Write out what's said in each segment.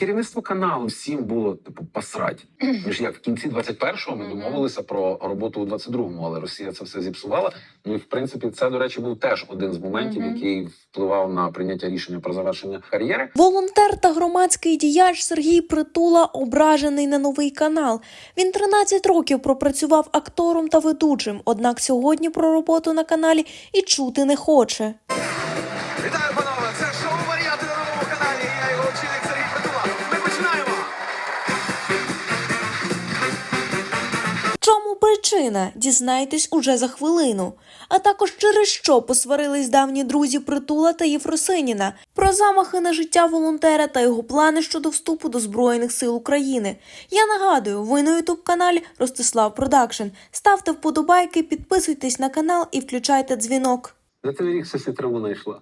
Керівництво каналу всім було типу посрать. Ніж як в кінці 21-го ми домовилися про роботу у 22-му, але Росія це все зіпсувала. Ну і в принципі, це до речі був теж один з моментів, який впливав на прийняття рішення про завершення кар'єри. Волонтер та громадський діяч Сергій Притула ображений на новий канал. Він 13 років пропрацював актором та ведучим, однак сьогодні про роботу на каналі і чути не хоче. Причина? Дізнайтесь уже за хвилину. А також через що посварились давні друзі Притула та Єфросиніна, про замахи на життя волонтера та його плани щодо вступу до Збройних сил України. Я нагадую, ви на ютуб каналі Ростислав Продакшн. Ставте вподобайки, підписуйтесь на канал і включайте дзвінок. За цей рік сосі траву знайшла.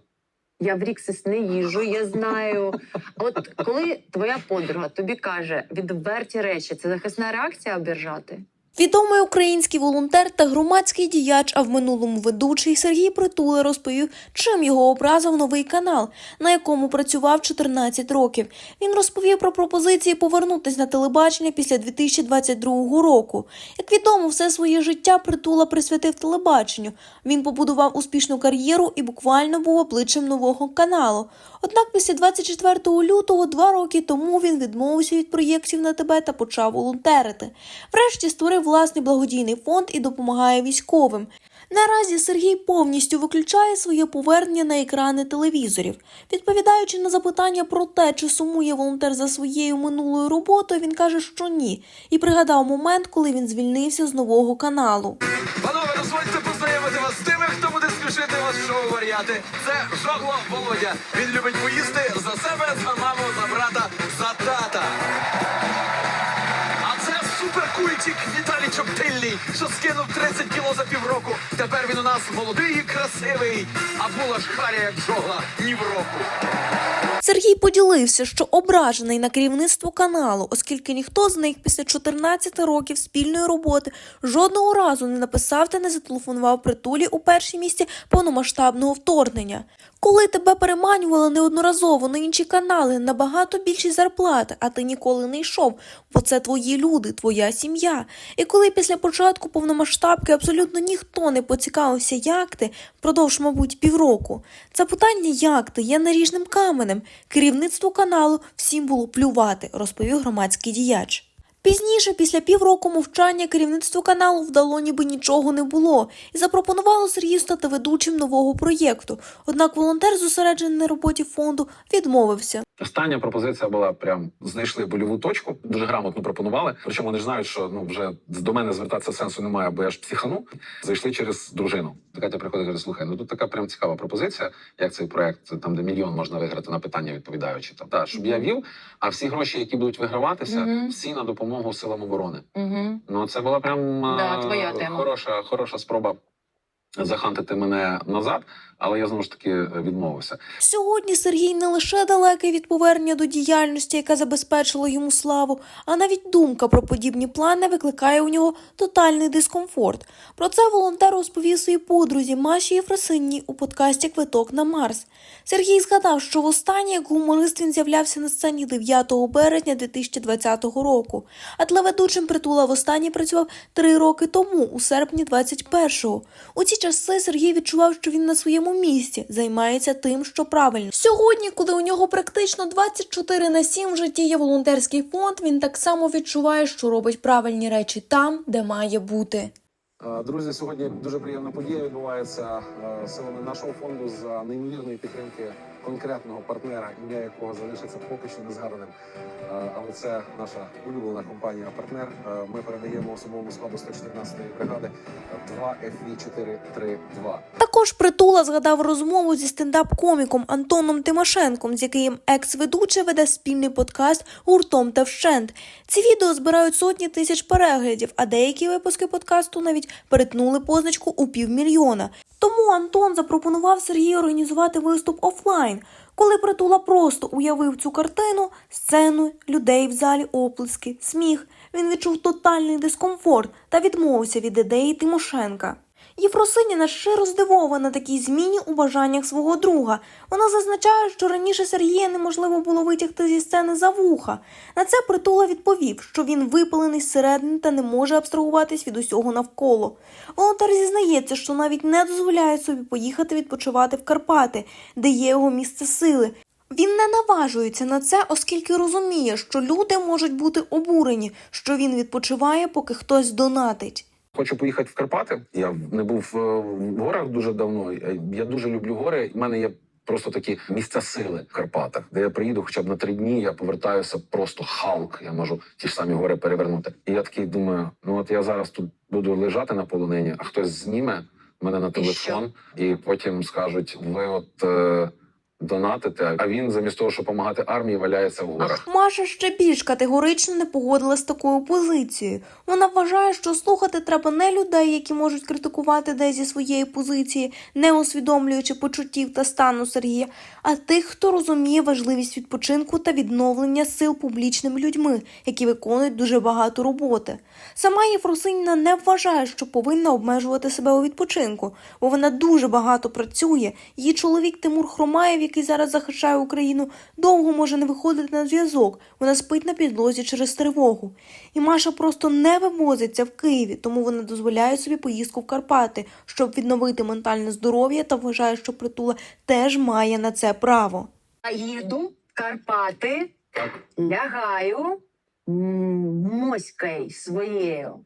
Я в Ріксис не їжу, я знаю. От коли твоя подруга тобі каже відверті речі, це захисна реакція обіржати? Відомий український волонтер та громадський діяч, а в минулому ведучий Сергій Притула розповів, чим його образив новий канал, на якому працював 14 років. Він розповів про пропозиції повернутися на телебачення після 2022 року. Як відомо, все своє життя Притула присвятив телебаченню. Він побудував успішну кар'єру і буквально був обличчям нового каналу. Однак після 24 лютого, два роки тому, він відмовився від проєктів на ТБ та почав волонтерити. Врешті створив власний благодійний фонд і допомагає військовим. Наразі Сергій повністю виключає своє повернення на екрани телевізорів. Відповідаючи на запитання про те, чи сумує волонтер за своєю минулою роботою, він каже, що ні, і пригадав момент, коли він звільнився з нового каналу. Панове, дозвольте познайомити вас з тими, хто буде смішити вас шоу варіати. Це Жогло Володя. Він любить поїсти за себе, за він у нас молодий і красивий. А була ж харя, як жогла, ні в року. Сергій поділився, що ображений на керівництво каналу, оскільки ніхто з них після 14 років спільної роботи жодного разу не написав та не зателефонував притулі у першій місці повномасштабного вторгнення. Коли тебе переманювали неодноразово на інші канали набагато більші зарплати, а ти ніколи не йшов, бо це твої люди, твоя сім'я. І коли після початку повномасштабки абсолютно ніхто не поцікавився, як ти, впродовж, мабуть, півроку. Це питання, як ти, є наріжним каменем. Керівництву каналу всім було плювати, розповів громадський діяч. Пізніше, після півроку мовчання, керівництву каналу вдало ніби нічого не було і запропонувало Сергію стати ведучим нового проєкту. Однак волонтер, зосереджений на роботі фонду, відмовився. Остання пропозиція була прям знайшли больову точку, дуже грамотно пропонували. Причому вони ж знають, що ну вже до мене звертатися сенсу немає, бо я ж психану. Зайшли через дружину. Катя приходить і каже: слухай, ну тут така прям цікава пропозиція, як цей проект, там де мільйон можна виграти на питання, відповідаючи. Там та щоб я вів, а всі гроші, які будуть виграватися, Мгм. всі на допомогу силам оборони. Угу. Ну це була прям Да, е, твоя тема. хороша, хороша спроба захантити мене назад, але я знову ж таки відмовився. Сьогодні Сергій не лише далекий від повернення до діяльності, яка забезпечила йому славу, а навіть думка про подібні плани викликає у нього тотальний дискомфорт. Про це волонтер розповів своїй подрузі Маші Єфросинній у подкасті Квиток на Марс. Сергій згадав, що востаннє як гуморист він з'являвся на сцені 9 березня 2020 року, а телеведучим притула востаннє працював три роки тому, у серпні 21-го. У ці часи Сергій відчував, що він на своєму місці займається тим, що правильно. Сьогодні, коли у нього практично 24 на 7 в житті є волонтерський фонд, він так само відчуває, що робить правильні речі там, де має бути. Е, Друзі, сьогодні дуже приємна подія відбувається е, силами нашого фонду за неймовірної підтримки конкретного партнера, ім'я якого залишиться поки що не згаданим. Е, Але це наша улюблена компанія партнер. Е, Ми передаємо особовому складу 114-ї бригади 2 FV 432 Також притула згадав розмову зі стендап-коміком Антоном Тимошенком, з яким екс-ведучий веде спільний подкаст гуртом та вщент. Ці відео збирають сотні тисяч переглядів, а деякі випуски подкасту навіть перетнули позначку у півмільйона. Тому Антон запропонував Сергію організувати виступ офлайн. Коли притула просто уявив цю картину, сцену, людей в залі, оплески, сміх, він відчув тотальний дискомфорт та відмовився від ідеї Тимошенка. Єфросиніна щиро здивована такій зміні у бажаннях свого друга. Вона зазначає, що раніше Сергія неможливо було витягти зі сцени за вуха. На це притула відповів, що він випалений зсередини та не може абстрагуватись від усього навколо. Волонтер зізнається, що навіть не дозволяє собі поїхати відпочивати в Карпати, де є його місце сили. Він не наважується на це, оскільки розуміє, що люди можуть бути обурені, що він відпочиває, поки хтось донатить. Хочу поїхати в Карпати. Я не був е, в горах дуже давно. Е, Я дуже люблю гори. У мене є просто такі місця сили в Карпатах, де я приїду хоча б на три дні. Я повертаюся просто халк. Я можу ті ж самі гори перевернути. І я такий думаю: ну от я зараз тут буду лежати на полонині, а хтось зніме мене на телефон, і потім скажуть: ви от. Е, Донатите, а він замість того, щоб допомагати армії, валяється в горах. Маша ще більш категорично не погодилась з такою позицією. Вона вважає, що слухати треба не людей, які можуть критикувати десь зі своєї позиції, не усвідомлюючи почуттів та стану Сергія, а тих, хто розуміє важливість відпочинку та відновлення сил публічними людьми, які виконують дуже багато роботи. Сама Єфросиніна не вважає, що повинна обмежувати себе у відпочинку, бо вона дуже багато працює. Її чоловік Тимур Хромаєв, який зараз захищає Україну, довго може не виходити на зв'язок. Вона спить на підлозі через тривогу. І Маша просто не вивозиться в Києві, тому вона дозволяє собі поїздку в Карпати, щоб відновити ментальне здоров'я та вважає, що притула теж має на це право. Їду в Карпати, лягаю моською своєю,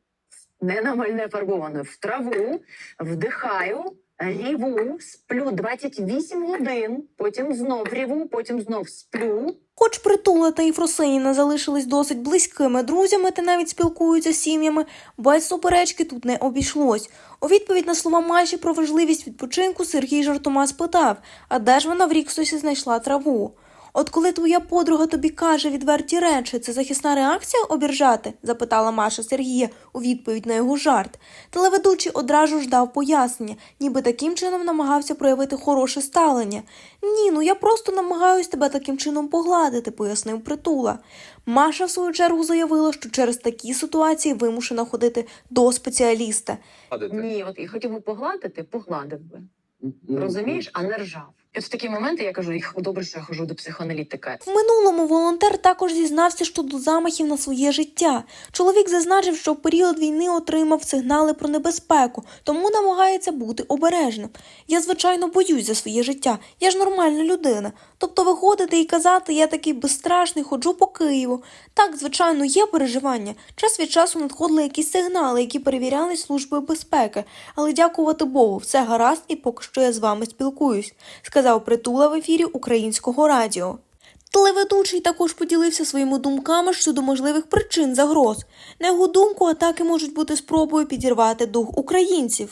не на мальне фарбованою, в траву, вдихаю, ріву, сплю 28 годин, потім знов ріву, потім знов сплю. Хоч притула та Єфросиніна залишились досить близькими друзями та навіть спілкуються з сім'ями, без суперечки тут не обійшлось. У відповідь на слова Маші про важливість відпочинку Сергій жартома спитав, а де ж вона в ріксусі знайшла траву? От коли твоя подруга тобі каже відверті речі, це захисна реакція обіржати? запитала Маша Сергія у відповідь на його жарт. Телеведучий одразу ж дав пояснення, ніби таким чином намагався проявити хороше ставлення. Ні, ну я просто намагаюсь тебе таким чином погладити, пояснив притула. Маша в свою чергу заявила, що через такі ситуації вимушена ходити до спеціаліста. Ні, от я хотів би погладити, погладив би. Розумієш, а не ржав. В такі моменти я кажу, «Їх добре, що я хожу до психоаналітика. В минулому волонтер також зізнався щодо замахів на своє життя. Чоловік зазначив, що в період війни отримав сигнали про небезпеку, тому намагається бути обережним. Я, звичайно, боюсь за своє життя. Я ж нормальна людина. Тобто виходити і казати, я такий безстрашний, ходжу по Києву. Так, звичайно, є переживання. Час від часу надходили якісь сигнали, які перевірялись службою безпеки. Але дякувати Богу, все гаразд, і поки що я з вами спілкуюсь, сказав притула в ефірі українського радіо. Телеведучий також поділився своїми думками щодо можливих причин загроз. На його думку, атаки можуть бути спробою підірвати дух українців.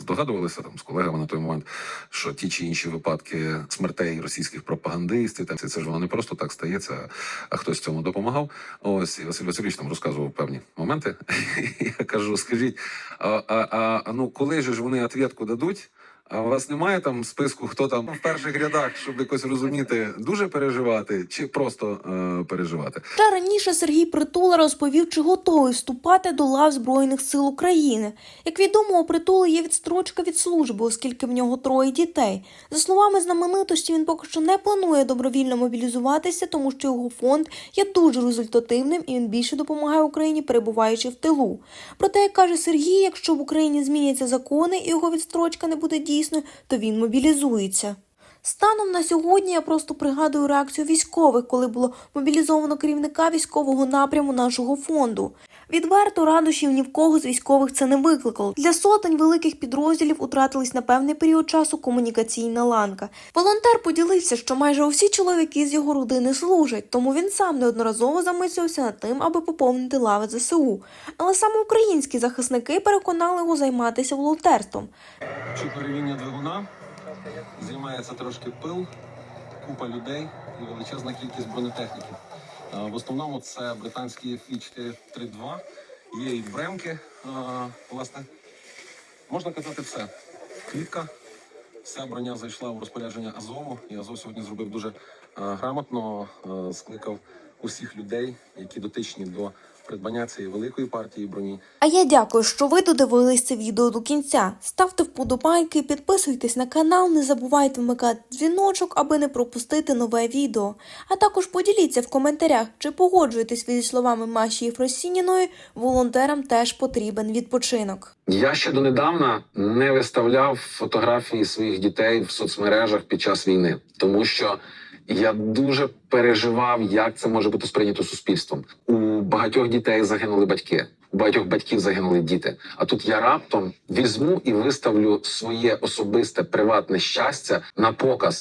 здогадувалися там з колегами на той момент, що ті чи інші випадки смертей російських пропагандистів, там це, ж воно не просто так стається, а хтось цьому допомагав. Ось і Василь Васильович там розказував певні моменти. Я кажу: скажіть, а, а, а, ну коли ж вони відповідку дадуть? А у вас немає там списку, хто там в перших рядах, щоб якось розуміти, дуже переживати чи просто е, переживати? Ще раніше Сергій Притула розповів, чи готовий вступати до лав Збройних сил України. Як відомо, у Притули є відстрочка від служби, оскільки в нього троє дітей. За словами знаменитості, він поки що не планує добровільно мобілізуватися, тому що його фонд є дуже результативним і він більше допомагає Україні, перебуваючи в тилу. Проте, як каже Сергій, якщо в Україні зміняться закони і його відстрочка не буде дійсною, то він мобілізується. Станом на сьогодні я просто пригадую реакцію військових, коли було мобілізовано керівника військового напряму нашого фонду. Відверто радощів ні в кого з військових це не викликало. Для сотень великих підрозділів утратилась на певний період часу комунікаційна ланка. Волонтер поділився, що майже усі чоловіки з його родини служать, тому він сам неодноразово замислювався над тим, аби поповнити лави ЗСУ. Але саме українські захисники переконали його займатися волонтерством. Чутно ревіння двигуна, займається трошки пил, купа людей і величезна кількість бронетехніки. Е, В основному це британські FI-432, є і бремки, е, власне. Можна казати все. Клітка, вся броня зайшла у розпорядження Азову, і Азов сьогодні зробив дуже е, грамотно, скликав усіх людей, які дотичні до придбання цієї великої партії броні. А я дякую, що ви додивились це відео до кінця. Ставте вподобайки, підписуйтесь на канал, не забувайте вмикати дзвіночок, аби не пропустити нове відео. А також поділіться в коментарях, чи погоджуєтесь ви зі словами Маші Єфросініної, волонтерам теж потрібен відпочинок. Я ще донедавна не виставляв фотографії своїх дітей в соцмережах під час війни, тому що я дуже переживав, як це може бути сприйнято суспільством. У багатьох дітей загинули батьки, у багатьох батьків загинули діти. А тут я раптом візьму і виставлю своє особисте приватне щастя на показ